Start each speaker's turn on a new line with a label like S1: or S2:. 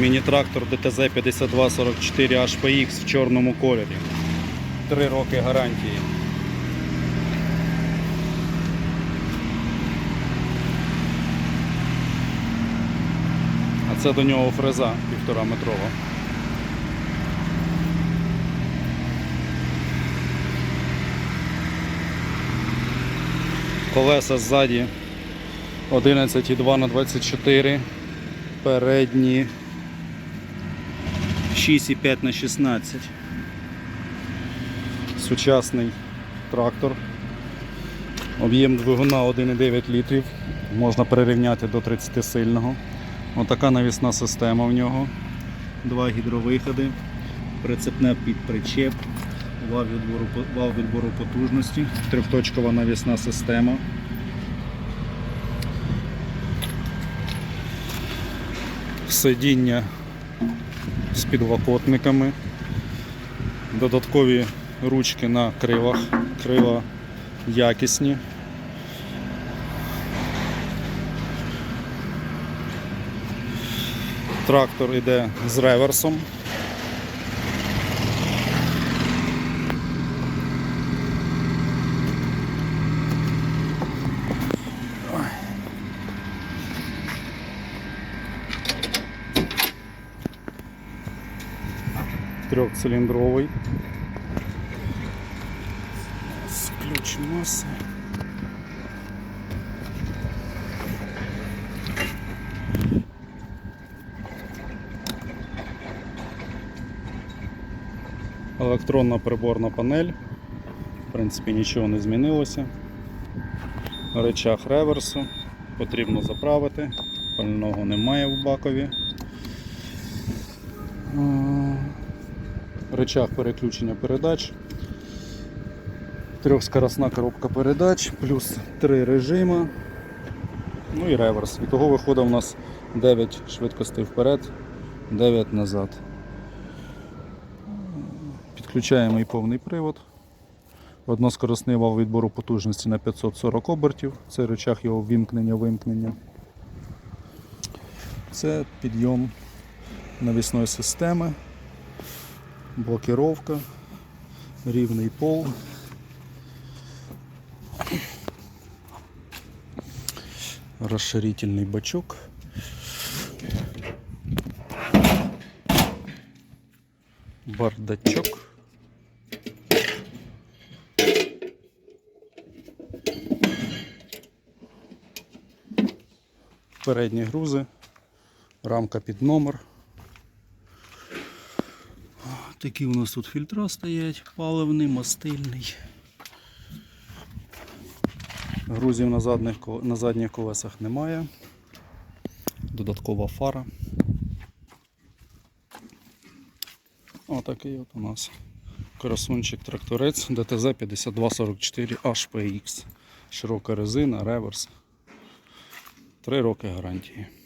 S1: Міні-трактор ДТЗ 5244 HPX в чорному кольорі. Три роки гарантії. А це до нього фреза півтора метрова. Колеса ззаді 11,2 на 24 передні 6,5 на 16 Сучасний трактор. Об'єм двигуна 1,9 літрів. Можна перерівняти до 30 сильного. Отака навісна система в нього. Два гідровиходи, прицепне під причеп, вал відбору, вал відбору потужності, трьохточкова навісна система. Сидіння з підлокотниками, додаткові ручки на крилах, крила якісні. Трактор йде з реверсом. Трьохциліндровий. Включимося. Електронна приборна панель. В принципі, нічого не змінилося. Речах реверсу. Потрібно заправити. Пального немає в бакові. Речах переключення передач. Трьохскоросна коробка передач, плюс три режими. Ну і реверс. І того виходить у нас 9 швидкостей вперед, 9 назад. Підключаємо і повний привод. Односкоросний вал відбору потужності на 540 обертів. Це рычаг його вимкнення-вимкнення. Це підйом навісної системи, блокировка, рівний пол. Розширительний бачок. Бардачок. Передні грузи, рамка під номер. Такі у нас тут фільтра стоять, паливний, мастильний. Грузів на задніх, на задніх колесах немає. Додаткова фара. Отакий от у нас красунчик тракторець ДТЗ 5244 HPX. Широка резина, реверс. Три роки гарантії.